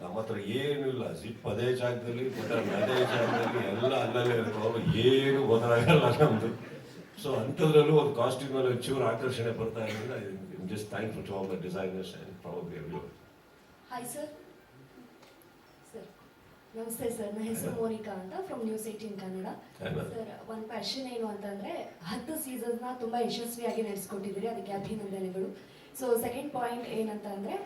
ನಮ್ಮ ಹತ್ರ ಏನೂ ಇಲ್ಲ. ಜಿಪ್ ಅದೇ ಜಾಗದಲ್ಲಿ ಬಟನ್ ಅದೇ ಜಾಗದಲ್ಲಿ ಎಲ್ಲ ಅಲ್ಲಲ್ಲೇ ಇರ್ತಾವೆ ಏನು ಗೊತ್ತಾಗಲ್ಲ ನಮ್ದು. ಸೊ ಅಂಥದ್ರಲ್ಲೂ ಒಂದು ಕಾಸ್ಟ್ಯೂಮ್ ಚೂರು ಆಕರ್ಷಣೆ ಬರ್ತಾ ಇರೋದ್ರಿಂದ just thankful to all the designers and probably every hi sir sir ನಮಸ್ತೆ ಸರ್ ನನ್ನ ಹೆಸರು ಮೋನಿಕಾ ಅಂತ from news eighteen Kannada sir ಒಂದು ಪ್ಯಾಶನ್ ಏನು ಅಂತಂದ್ರೆ ಹತ್ತು ಸೀಸನ್ನ ತುಂಬಾ ಯಶಸ್ವಿಯಾಗಿ ನಡೆಸ್ಕೊಟ್ಟಿದ್ದೀರಿ. ಅದಕ್ಕೆ ಅಭಿನಂದನೆಗಳು. ಸೊ ಸೆಕೆಂಡ್ ಪಾಯಿಂಟ್ ಏನಂತಂದ್ರೆ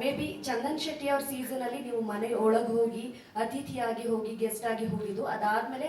ಮೇ ಬಿ ಚಂದನ್ ಶೆಟ್ಟಿ ಅವ್ರ ಸೀಸನ್ ಅಲ್ಲಿ ನೀವು ಮನೆ ಒಳಗೆ ಹೋಗಿ, ಅತಿಥಿಯಾಗಿ ಹೋಗಿ ಗೆಸ್ಟ್ ಆಗಿ ಹೋಗಿದ್ದು, ಅದಾದ್ಮೇಲೆ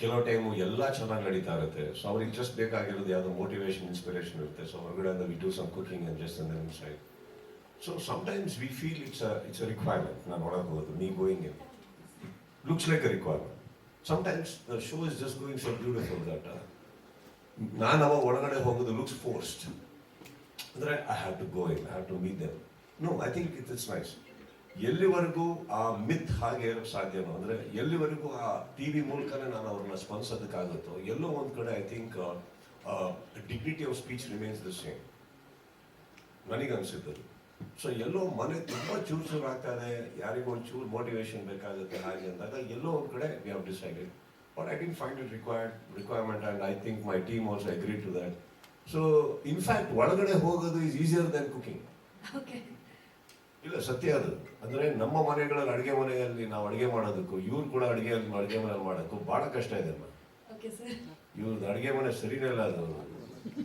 ಕೆಲವು ಟೈಮು ಎಲ್ಲ ಚೆನ್ನಾಗಿ ನಡೀತಾ ಇರುತ್ತೆ. ಸೊ ಅವ್ರಿಗೆ ಜಸ್ಟ್ ಬೇಕಾಗಿರೋದು ಯಾವುದೋ ಮೋಟಿವೇಶನ್ ಇನ್ಸ್ಪಿರೇಷನ್ ಇರುತ್ತೆ. ಸೊ ಹೊರಗಡೆ we do some cooking and just and side so sometimes we feel it's it's a requirement ನಾನು ಒಳಗೆ ಹೋಗೋದು, ನೀ going in looks like a requirement sometimes the show is just going so beautiful that ನಾನು ಅವಾಗ ಒಳಗಡೆ ಹೋಗೋದು looks forced ಅಂದರೆ I have to go in I have to meet them no I think it it's nice ಎಲ್ಲಿವರೆಗೂ ಆ ಮಿತ್ ಹಾಗೆ ಸಾಧ್ಯನೋ ಅಂದ್ರೆ ಎಲ್ಲಿವರೆಗೂ ಆ ಟಿ ವಿ ಮೂಲಕನೇ ನಾನು ಅವ್ರನ್ನ ಸ್ಪಂದಿಸೋದಕ್ಕಾಗುತ್ತೋ, ಎಲ್ಲೋ ಒಂದು ಕಡೆ I think dignity of speech remains the same ನನಗನ್ಸಿದ್ದು so ಎಲ್ಲೋ ಮನೆ ತುಂಬಾ ಚೂರು ಚೂರು ಆಗ್ತಾ ಇದೆ, ಯಾರಿಗೋ ಚೂರು ಮೋಟಿವೇಶನ್ ಬೇಕಾಗುತ್ತೆ ಹಾಗೆ ಅಂದಾಗ ಎಲ್ಲೋ ಒಂದು ಕಡೆ we have decided but I didn't find it required requirement and I think my team also agree to that so in fact ಒಳಗಡೆ ಹೋಗೋದು ಈಸ್ ಈಸಿಯರ್ ದೆನ್ ಕುಕಿಂಗ್ ಸತ್ಯ ಅದು. ಅಂದ್ರೆ ನಮ್ಮ ಮನೆಗಳಲ್ಲಿ ಅಡುಗೆ ಮನೆಯಲ್ಲಿ ನಾವು ಅಡುಗೆ ಮಾಡೋದಕ್ಕೂ ಇವ್ರು ಕೂಡ ಅಡುಗೆ ಅಡುಗೆ ಮನೆಯಲ್ಲಿ ಮಾಡೋಕ್ಕೂ ಭಾಳ ಕಷ್ಟ ಇದೆ ಇವ್ರದ್ದು ಅಡುಗೆ ಮನೆ ಸರಿನೇ ಇಲ್ಲ ಅದು.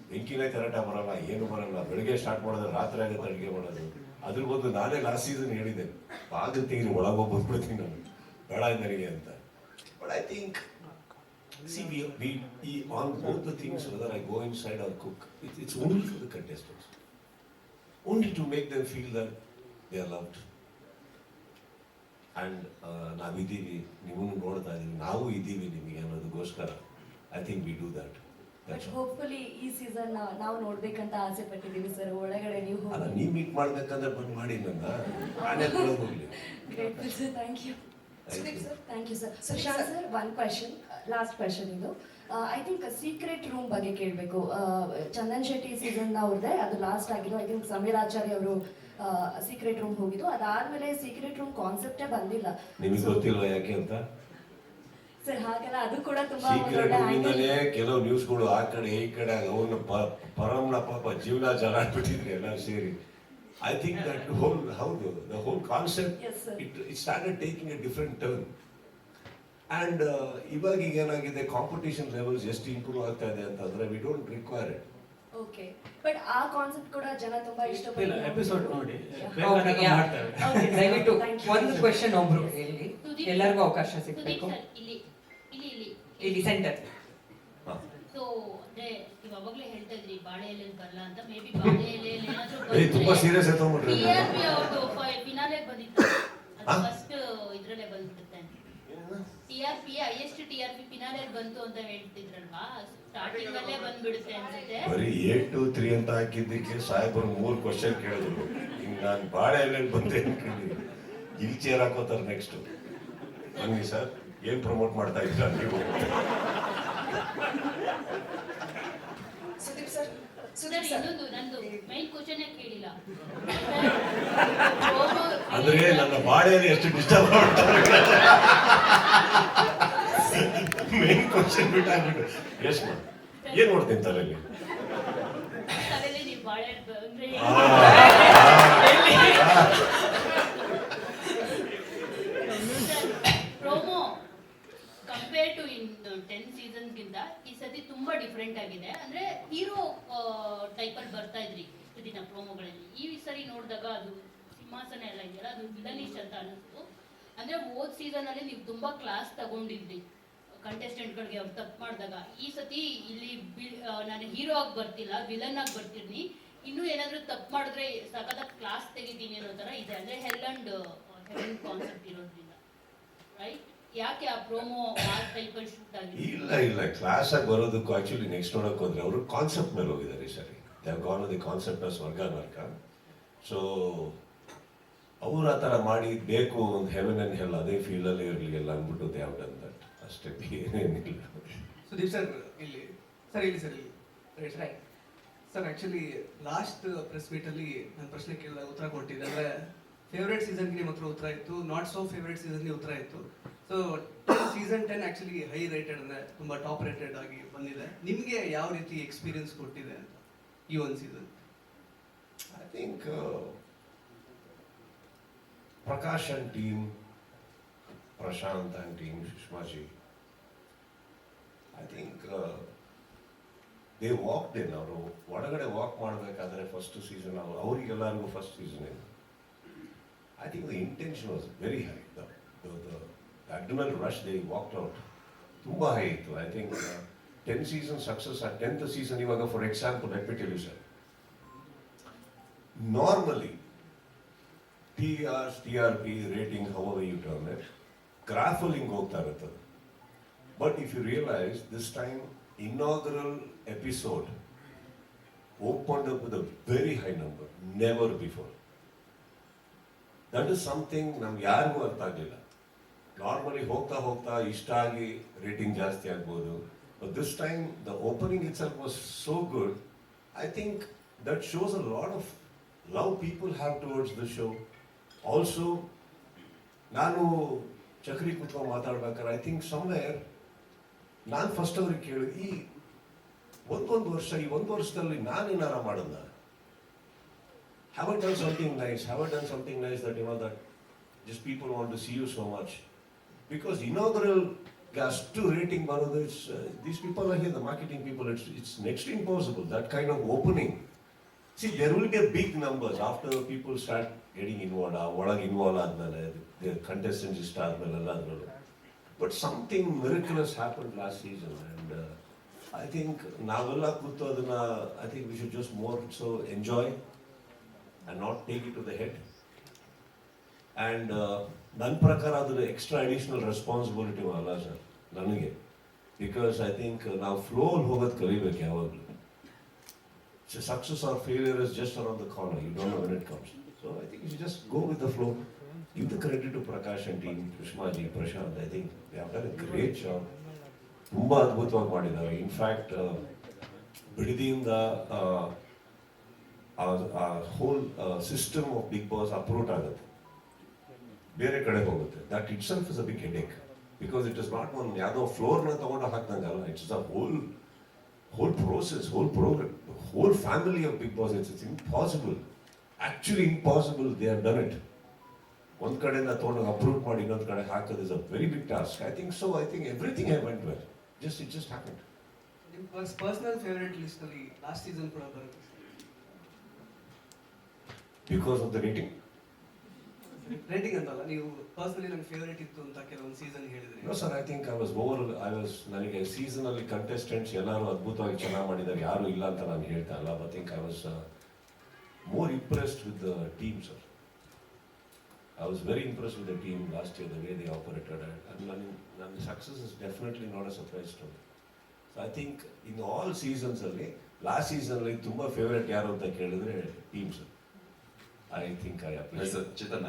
ಬೆಂಕಿನೇ ಕರೆಕ್ಟಾಗಿ ಬರಲ್ಲ ಏನು ಬರಲ್ಲ. ಬೆಳಿಗ್ಗೆ ಸ್ಟಾರ್ಟ್ ಮಾಡೋದು ರಾತ್ರಿ ಆಗುತ್ತೆ ಅಡುಗೆ ಮಾಡೋದು. ಅದ್ರ ಬಂದು ನಾನೇ ಲಾಸ್ಟ್ ಸೀಸನ್ ಹೇಳಿದ್ದೆ ಬಾಗಿಲು ತೆಗೆದು ಒಳಗೆ ಬಂದ್ಬಿಡ್ತೀನಿ ನಾನು. ಬೇಡ ನನಗೆ ಅಂತ. But I think see we we ಈ on both the things whether I go inside or cook it's it's only for the contestants only to make them feel that they are loved. And ನಾವಿದ್ದೀವಿ ನೀವು ನೋಡ್ತಾ ಇದ್ದೀವಿ ನಾವು ಇದ್ದೀವಿ ನಿಮಗೆ ಅನ್ನೋದಕ್ಕೋಸ್ಕರ I think we do that hopefully ಈ season ನಾವು ನೋಡ್ಬೇಕಂತ ಆಸೆ ಪಟ್ಟಿದ್ದೀವಿ ಸರ್ ಒಳಗಡೆ ನೀವು ಅಲ್ಲ ನೀವು ಮೀಟ್ ಮಾಡ್ಬೇಕಂದ್ರೆ ಬಂದ್ ಮಾಡಿ ನನ್ನ. ನಾನೇ ಹೋಗ್ಲಿ. Thank you sir thank you sir Sushant sir one question last question ಇದು. ಐ ಥಿಂಕ್ ಸೀಕ್ರೆಟ್ ರೂಮ್ ಬಗ್ಗೆ ಕೇಳಬೇಕು. ಚಂದನ್ ಶೆಟ್ಟಿ ಸೀಸನ್ ಅವ್ರದ್ದೆ ಅದು ಲಾಸ್ಟ್ ಆಗಿರೋ ಐ ಥಿಂಕ್ ಸಮೀರ್ ಆಚಾರ್ಯ ಅವರು ಸೀಕ್ರೆಟ್ ರೂಮ್ ಹೋಗಿದ್ದು. ಅದಾದ್ಮೇಲೆ ಸೀಕ್ರೆಟ್ ರೂಮ್ ಕಾನ್ಸೆಪ್ಟೇ ಬಂದಿಲ್ಲ. ನಿಮಗೆ ಗೊತ್ತಿಲ್ಲ ಯಾಕೆ ಅಂತ? ಸರ್ ಹಾಗೆಲ್ಲ ಅದು ಕೂಡ ತುಂಬಾ ಸೀಕ್ರೆಟ್ ರೂಮ್ನಲ್ಲೇ ಕೆಲವು ನ್ಯೂಸ್ಗಳು ಆ ಕಡೆ ಈ ಕಡೆ ಅವನ್ನ ಪರಂನ ಪಾಪ ಜೀವನ ಜಲಾಡ್ಬಿಟ್ಟಿದ್ರು ಎಲ್ಲ ಸೇರಿ. ಐ ಥಿಂಕ್ ದಟ್ ಹೋಲ್ ಹೌದು the whole concept Yes. It it started taking a different turn and ಇವಾಗ ಈಗ ಏನಾಗಿದೆ ಕಾಂಪಿಟೇಷನ್ ಲೆವೆಲ್ಸ್ ಎಷ್ಟು ಇಂಪ್ರೂವ್ ಆಗ್ತಾ ಇದೆ ಅಂತಂದ್ರೆ we don't require it okay but ಆ ಕಾನ್ಸೆಪ್ಟ್ ಕೂಡ ಜನ ತುಂಬಾ ಇಲ್ಲ ಎಪಿಸೋಡ್ ನೋಡಿ. Yeah. ಬೇಕಾದಾಗ Okay, yeah. ಮಾಡ್ತಾರೆ. Okay, sir. ದಯವಿಟ್ಟು ಒಂದು ಕ್ವೆಶನ್ ಒಬ್ರು ಇಲ್ಲಿ ಎಲ್ಲರಿಗೂ ಅವಕಾಶ ಸಿಗಬೇಕು. ಇಲ್ಲಿ ಇಲ್ಲಿ ಇಲ್ಲಿ ಸೆಂಟರ್ ಸೊ ನೀವು ಅವಾಗ್ಲೇ ಹೇಳ್ತಾ ಇದ್ರಿ ಬಾಳೆ ಎಲೆ ಬರಲ್ಲ ಅಂತ. ಮೇ ಬಿ ಬಾಳೆ ಎಲೆಯಲ್ಲಿ ಏನಾದ್ರೂ ಏಯ್ ತುಂಬಾ ಸೀರಿಯಸ್ ಆಯ್ತು ಟಿ ಆರ್ ಪಿ ಅವ್ರದ್ದು ಫಿನಾಲೆ ಬಂದಿತ್ತು. ಅದು ಫಸ್ಟ್ ಇದ್ರಲ್ಲೇ ಬಂದ್ಬಿಡುತ್ತೆ. T R P highest T R P finale ಬಂತು ಅಂತ ಹೇಳ್ತಿದ್ರಲ್ವಾ? ಸ್ಟಾರ್ಟಿಂಗ್ ಅಲ್ಲೇ ಬಂದ್ಬಿಡುತ್ತೆ ಅನ್ಸುತ್ತೆ. ಬರೀ ಏಟ್ ಟು ತ್ರೀ ಅಂತ ಹಾಕಿದ್ದಕ್ಕೆ ಸಾಹೇಬರು ಮೂರು ಕ್ವಶನ್ ಕೇಳಿದ್ರು. ಹಿಂಗೆ ನಾನು ಬಾಳೆ ಎಲೆ ಬಂದೆ ಇಲ್ಲಿ ಚೇರ್ ಹಾಕೋತಾರೆ ನೆಕ್ಸ್ಟ್ ಬನ್ನಿ ಸರ್ ಏನ್ ಪ್ರಮೋಟ್ ಮಾಡ್ತಾ ಇದ್ದೀರಾ ನೀವು? Sudeep sir. Sir Sudeep sir. ಇನ್ನೊಂದು ನಂದು. ಮೈನ್ ಕ್ವಶನ್ ಕೇಳಿಲ್ಲ? ಅಂದ್ರೆ ನನ್ನ ಬಾಳೆಯಲ್ಲಿ ಎಷ್ಟು ಡಿಸ್ಟರ್ಬ್ ಮಾಡ್ತಾರೆ ಮೇನ್ ಕ್ವಶನ್ ಬಿಟ್ಟಾಗ್ಬಿಟ್ಟು ಎಸ್ ಮೇಡಮ್ ಏನ್ ನೋಡ್ತೀನಿ ತಲೆಯಲ್ಲಿ? ತಲೆಯಲ್ಲಿ ನೀವು ಬಾಳೆ ಅಂದ್ರೆ ಆ, promo compare to in ten ಸೀಸನ್ಸ್ಗಿಂತ ಈ ಸತಿ ತುಂಬಾ ಡಿಫ್ರೆಂಟ್ ಆಗಿದೆ. ಅಂದ್ರೆ ಹೀರೋ ಟೈಪಲ್ಲಿ ಬರ್ತಾ ಇದ್ರಿ ದಿನ ಪ್ರೋಮೋಗಳಲ್ಲಿ ಈ ಸರಿ ನೋಡಿದಾಗ ಅದು ಸಿಂಹಾಸನ ಎಲ್ಲ ಇದೆಯಲ್ಲ, ಅದು ವಿಲನಿಶ್ ಅಂತ ಅನಿಸ್ತು ಅಂದ್ರೆ ಹೋದ್ ಸೀಸನ್ ಅಲ್ಲಿ ನೀವು ತುಂಬಾ ಕ್ಲಾಸ್ ತಗೊಂಡಿದ್ರಿ. ಕಂಟೆಸ್ಟೆಂಟ್ಗಳಿಗೆ ಅವ್ರು ತಪ್ಪು ಮಾಡಿದಾಗ. ಈ ಸತಿ ಇಲ್ಲಿ ನಾನು ಹೀರೋ ಆಗಿ ಬರ್ತಿಲ್ಲ ವಿಲನ್ ಆಗಿ ಬರ್ತಿರ್ನಿ ಇನ್ನು ಏನಾದ್ರೂ ತಪ್ಪು ಮಾಡಿದ್ರೆ ಸಖತ್ ಕ್ಲಾಸ್ ತೆಗಿತೀನಿ ಅನ್ನೋ ತರ ಇದೆ. ಅಂದ್ರೆ ಹೆಲ್ ಅಂಡ್ ಹೆವೆನ್ ಕಾನ್ಸೆಪ್ಟ್ ಇರೋದ್ರಿಂದ. ರೈಟ್ ಯಾಕೆ ಆ ಪ್ರೋಮೋ ಇಲ್ಲ ಇಲ್ಲ. ಕ್ಲಾಸ್ ಆಗಿ ಬರೋದಕ್ಕೂ ಆಕ್ಚುಲಿ ನೆಕ್ಸ್ಟ್ ನೋಡಕ್ ಹೋದ್ರೆ ಅವರು ಕಾನ್ಸೆಪ್ಟ್ ಮೇಲೆ ಹೋಗಿದ್ದಾರೆ ಸರಿ. ದೇ ಗಾನ್ ದಿ ಕಾನ್ಸೆಪ್ಟ್ ಸ್ವರ್ಗ ನರ್ಕ ಸೊ ಅವ್ರು ಆ ಥರ ಮಾಡಿ ಬೇಕು ಒಂದು ಹೆವೆನ್ ಅಂಡ್ ಹೆಲ್ ಅದೇ ಫೀಲಲ್ಲಿ ಇರಲಿ ಎಲ್ಲ ಅಂದ್ಬಿಟ್ಟು ದೇ ಹ್ಯಾವ್ ಡನ್ ದಟ್ ಅಷ್ಟೇ ಏನಿಲ್ಲ ಸುದೀಪ್ ಸರ್ ಇಲ್ಲಿ ಸರ್ ಇಲ್ಲಿ ಸರ್ ಇಲ್ಲಿ. Right. Sir actually last press ಮೀಟಲ್ಲಿ ಅಲ್ಲಿ ನನ್ನ ಪ್ರಶ್ನೆ ಕೇಳಿದಾಗ ಉತ್ತರ ಕೊಟ್ಟಿದ್ದೆ ಅಂದರೆ ಫೇವ್ರೇಟ್ ಸೀಸನ್ಗೆ ನಿಮ್ಮ ಹತ್ರ ಉತ್ತರ ಇತ್ತು ನಾಟ್ ಸೋ ಫೇವ್ರೇಟ್ ಸೀಸನ್ಗೆ ಉತ್ತರ ಇತ್ತು. So season ten actually high rated ಅಂದ್ರೆ ತುಂಬಾ ಟಾಪ್ ರೇಟೆಡ್ ಆಗಿ ಬಂದಿದೆ. ನಿಮಗೆ ಯಾವ ರೀತಿ ಎಕ್ಸ್ಪೀರಿಯನ್ಸ್ ಕೊಟ್ಟಿದೆ ಅಂತ ಈ ಒಂದು season I think Prakash and team Prashanth and team Sushmaji I think they walk then ಅವರು ಒಳಗಡೆ ವಾಕ್ ಮಾಡಬೇಕಾದ್ರೆ ಫಸ್ಟ್ ಸೀಸನ್ ಅವರು ಅವರಿಗೆಲ್ಲರಿಗೂ ಫಸ್ಟ್ ಸೀಸನ್ ಇದೆ I think the intention was very high the adrenaline rush they walked out ತುಂಬ high ಇತ್ತು. I think ten season success ಆ tenth season ಇವಾಗ for example let me tell you sir normally TRs, TRP, rating, however you term it, graph falling ಹೋಗ್ತಾ ಇರುತ್ತದೆ but if you realise this time inaugural episode open up with a very high number never before that is something ನಮ್ಗೆ ಯಾರಿಗೂ ಅರ್ಥ ಆಗಲಿಲ್ಲ. Normally ಹೋಗ್ತಾ ಹೋಗ್ತಾ ಇಷ್ಟ ಆಗಿ ರೇಟಿಂಗ್ ಜಾಸ್ತಿ ಆಗ್ಬೋದು. But this time the opening itself was so good I think that shows a lot of love people have towards the show also ನಾನು ಚಕ್ರಿ ಕುತ್ಕೊಂಡು ಮಾತಾಡ್ಬೇಕಾದ್ರೆ ಐ ಥಿಂಕ್ ಸಮ್ವೇರ್ ನಾನು ಫಸ್ಟ್ ಅವ್ರಿಗೆ ಕೇಳಿ, ಈ ಒಂದೊಂದು ವರ್ಷ, ಈ ಒಂದು ವರ್ಷದಲ್ಲಿ ನಾನು ಏನಾರ ಮಾಡೋದ have done something nice have done something nice that you know that just people want to see you so much because ಇನಾಗರಲ್ ಅಷ್ಟು ರೇಟಿಂಗ್ ಬರೋದು it's these people are here the marketing people it's it's next impossible that kind of opening See, there will be a big numbers after people start getting involved, ಆ ಒಳಗೆ involve ಆದ್ಮೇಲೆ the contestants ಇಷ್ಟ ಆದ್ಮೇಲೆ ಎಲ್ಲಾದ್ರಲ್ಲೂ but something miraculous happen last season and I think ನಾವೆಲ್ಲ ಕೂತು ಅದನ್ನ I think we should just more so enjoy and not take it to the head and ನನ್ನ ಪ್ರಕಾರ ಅದರ ಎಕ್ಸ್ಟ್ರಾ ಅಡಿಷನಲ್ ರೆಸ್ಪಾನ್ಸಿಬಿಲಿಟಿ ಅಲ್ಲ ಸರ್, ನನಗೆ. ಬಿಕಾಸ್ ಐ ಥಿಂಕ್ ನಾವು flow ಅಲ್ಲಿ ಹೋಗೋದು ಕಲಿಬೇಕು ಯಾವಾಗಲೂ. Success or failure is just around the corner you don't know when it comes so I think you just go with the flow give the credit to Prakash and team Krishnaji Prashanth I think ವ್ಯಾಪಾರ great job ತುಂಬ ಅದ್ಭುತವಾಗಿ ಮಾಡಿದ್ದಾರೆ. In fact ಬಿಡದಿಯಿಂದ, ಆ whole system of Bigg Boss uproot ಆಗುತ್ತೆ. ಬೇರೆ ಕಡೆ ಹೋಗುತ್ತೆ. That itself is a big headache because it is not one ಯಾವುದೋ ಫ್ಲೋರ್ನ ತಗೊಂಡು ಹಾಕ್ದಂಗಲ್ಲ it's a whole whole process, whole program, the whole family of Big Boss, it's, it's impossible. Actually impossible, they have done it. ಒಂದ್ ಕಡೆಯಿಂದ ತೊಗೊಂಡು approve ಮಾಡಿ ಇನ್ನೊಂದು ಕಡೆ ಹಾಕೋದು is a very big task I think so I think everything I went well just it just happen ನಿಮ್ಮ personal favourite list ಅಲ್ಲಿ last season ಕೂಡ ಬರುತ್ತೆ because of the rating rating ಅಂತಲ್ಲ ನೀವು ಪರ್ಸನಲಿ ನನ್ನ ಫೇವರೇಟ್ ಇತ್ತು ಅಂತ ಕೆಲವೊಂದು ಸೀಸನ್ ಹೇಳಿದ್ರಿ. No sir I think I was over I was ನನಗೆ ಸೀಸನ್ ಅಲ್ಲಿ ಕಂಟೆಸ್ಟೆಂಟ್ಸ್ ಎಲ್ಲರೂ ಅದ್ಭುತವಾಗಿ ಚೆನ್ನಾಗಿ ಮಾಡಿದ್ದಾರೆ ಯಾರು ಇಲ್ಲ ಅಂತ ನಾನು ಹೇಳ್ತಾ ಇಲ್ಲ but think I was more impressed with the team sir I was very impressed with the team last year the way the operated and ನನ್ನ ನನ್ನ success is definitely not a surprise to so I think in all seasons ಅಲ್ಲಿ last season ಅಲ್ಲಿ ತುಂಬಾ favourite ಯಾರು ಅಂತ ಕೇಳಿದ್ರೆ team sir I think I applies sir. Chetan,